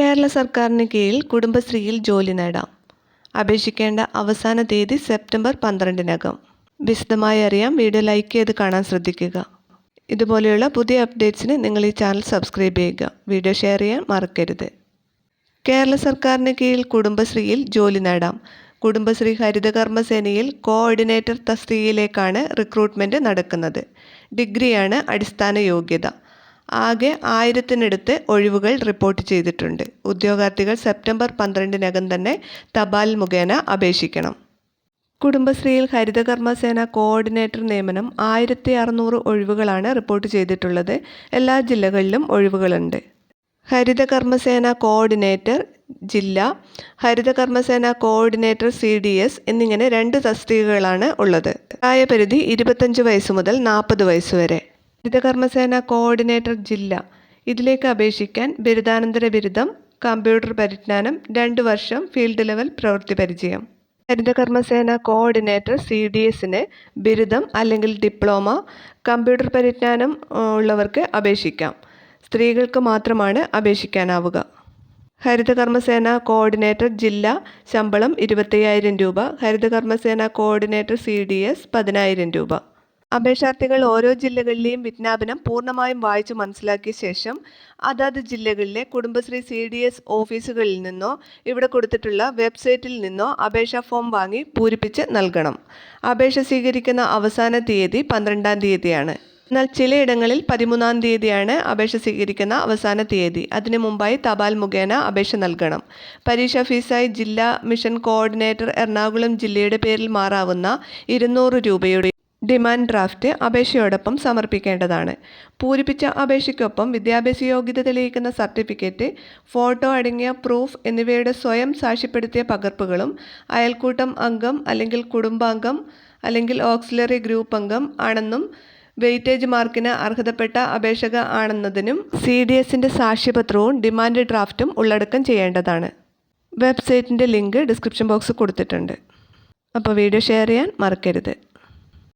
കേരള സർക്കാരിന് കീഴിൽ കുടുംബശ്രീയിൽ ജോലി നേടാം. അപേക്ഷിക്കേണ്ട അവസാന തീയതി സെപ്റ്റംബർ പന്ത്രണ്ടിനകം. വിശദമായി അറിയാം വീഡിയോ ലൈക്ക് ചെയ്ത് കാണാൻ ശ്രദ്ധിക്കുക. ഇതുപോലെയുള്ള പുതിയ അപ്ഡേറ്റ്സിന് നിങ്ങൾ ഈ ചാനൽ സബ്സ്ക്രൈബ് ചെയ്യുക. വീഡിയോ ഷെയർ ചെയ്യാൻ മറക്കരുത്. കേരള സർക്കാരിന് കീഴിൽ കുടുംബശ്രീയിൽ ജോലി നേടാം. കുടുംബശ്രീ ഹരിതകർമ്മസേനയിൽ കോർഡിനേറ്റർ തസ്തികയിലേക്കാണ് റിക്രൂട്ട്മെന്റ് നടക്കുന്നത്. ഡിഗ്രിയാണ് അടിസ്ഥാന യോഗ്യത. ആകെ ആയിരത്തിനടുത്ത് ഒഴിവുകൾ റിപ്പോർട്ട് ചെയ്തിട്ടുണ്ട്. ഉദ്യോഗാർത്ഥികൾ സെപ്റ്റംബർ പന്ത്രണ്ടിനകം തന്നെ തപാൽ മുഖേന അപേക്ഷിക്കണം. കുടുംബശ്രീയിൽ ഹരിതകർമ്മസേന കോർഡിനേറ്റർ നിയമനം ആയിരത്തി അറുന്നൂറ് ഒഴിവുകളാണ് റിപ്പോർട്ട് ചെയ്തിട്ടുള്ളത്. എല്ലാ ജില്ലകളിലും ഒഴിവുകളുണ്ട്. ഹരിതകർമ്മസേന കോർഡിനേറ്റർ ജില്ല Harithakarmasena coordinator C D S എന്നിങ്ങനെ രണ്ട് തസ്തികകളാണ് ഉള്ളത്. പ്രായപരിധി ഇരുപത്തഞ്ച് വയസ്സ് മുതൽ നാൽപ്പത് വയസ്സ് വരെ. ഹരിതകർമ്മസേന കോർഡിനേറ്റർ ജില്ല. ഇതിലേക്ക് അപേക്ഷിക്കാൻ ബിരുദാനന്തര ബിരുദം കമ്പ്യൂട്ടർ പരിജ്ഞാനം രണ്ട് വർഷം ഫീൽഡ് ലെവൽ പ്രവൃത്തി പരിചയം. ഹരിതകർമ്മസേന കോർഡിനേറ്റർ സി ഡി എസിന് ബിരുദം അല്ലെങ്കിൽ ഡിപ്ലോമ കമ്പ്യൂട്ടർ പരിജ്ഞാനം ഉള്ളവർക്ക് അപേക്ഷിക്കാം. സ്ത്രീകൾക്ക് മാത്രമാണ് അപേക്ഷിക്കാനാവുക. ഹരിതകർമ്മസേന കോർഡിനേറ്റർ ജില്ല ശമ്പളം ഇരുപത്തയ്യായിരം രൂപ Harithakarmasena coordinator C D S പതിനായിരം രൂപ. അപേക്ഷാർത്ഥികൾ ഓരോ ജില്ലകളിലെയും വിജ്ഞാപനം പൂർണമായും വായിച്ചു മനസ്സിലാക്കിയ ശേഷം അതാത് ജില്ലകളിലെ കുടുംബശ്രീ സി ഡി എസ് ഓഫീസുകളിൽ നിന്നോ ഇവിടെ കൊടുത്തിട്ടുള്ള വെബ്സൈറ്റിൽ നിന്നോ അപേക്ഷാ ഫോം വാങ്ങി പൂരിപ്പിച്ച് നൽകണം. അപേക്ഷ സ്വീകരിക്കുന്ന അവസാന തീയതി പന്ത്രണ്ടാം തീയതിയാണ്. എന്നാൽ ചിലയിടങ്ങളിൽ പതിമൂന്നാം തീയതിയാണ് അപേക്ഷ സ്വീകരിക്കുന്ന അവസാന തീയതി. അതിനു മുമ്പായി തപാൽ മുഖേന അപേക്ഷ നൽകണം. പരീക്ഷാ ഫീസായി ജില്ലാ മിഷൻ കോർഡിനേറ്റർ എറണാകുളം ജില്ലയുടെ പേരിൽ മാറാവുന്ന ഇരുന്നൂറ് രൂപയുടെ ഡിമാൻഡ് ഡ്രാഫ്റ്റ് അപേക്ഷയോടൊപ്പം സമർപ്പിക്കേണ്ടതാണ്. പൂരിപ്പിച്ച അപേക്ഷയ്ക്കൊപ്പം വിദ്യാഭ്യാസ യോഗ്യത തെളിയിക്കുന്ന സർട്ടിഫിക്കറ്റ് ഫോട്ടോ അടങ്ങിയ പ്രൂഫ് എന്നിവയുടെ സ്വയം സാക്ഷ്യപ്പെടുത്തിയ പകർപ്പുകളും അയൽക്കൂട്ടം അംഗം അല്ലെങ്കിൽ കുടുംബാംഗം അല്ലെങ്കിൽ ഓക്സിലറി ഗ്രൂപ്പ് അംഗം ആണെന്നും വെയിറ്റേജ് മാർക്കിന് അർഹതപ്പെട്ട അപേക്ഷക ആണെന്നതിനും സി ഡി എസിന്റെ സാക്ഷ്യപത്രവും ഡിമാൻഡ് ഡ്രാഫ്റ്റും ഉള്ളടക്കം ചെയ്യേണ്ടതാണ്. വെബ്സൈറ്റിന്റെ ലിങ്ക് ഡിസ്ക്രിപ്ഷൻ ബോക്സ് കൊടുത്തിട്ടുണ്ട്. അപ്പോൾ വീഡിയോ ഷെയർ ചെയ്യാൻ മറക്കരുത്.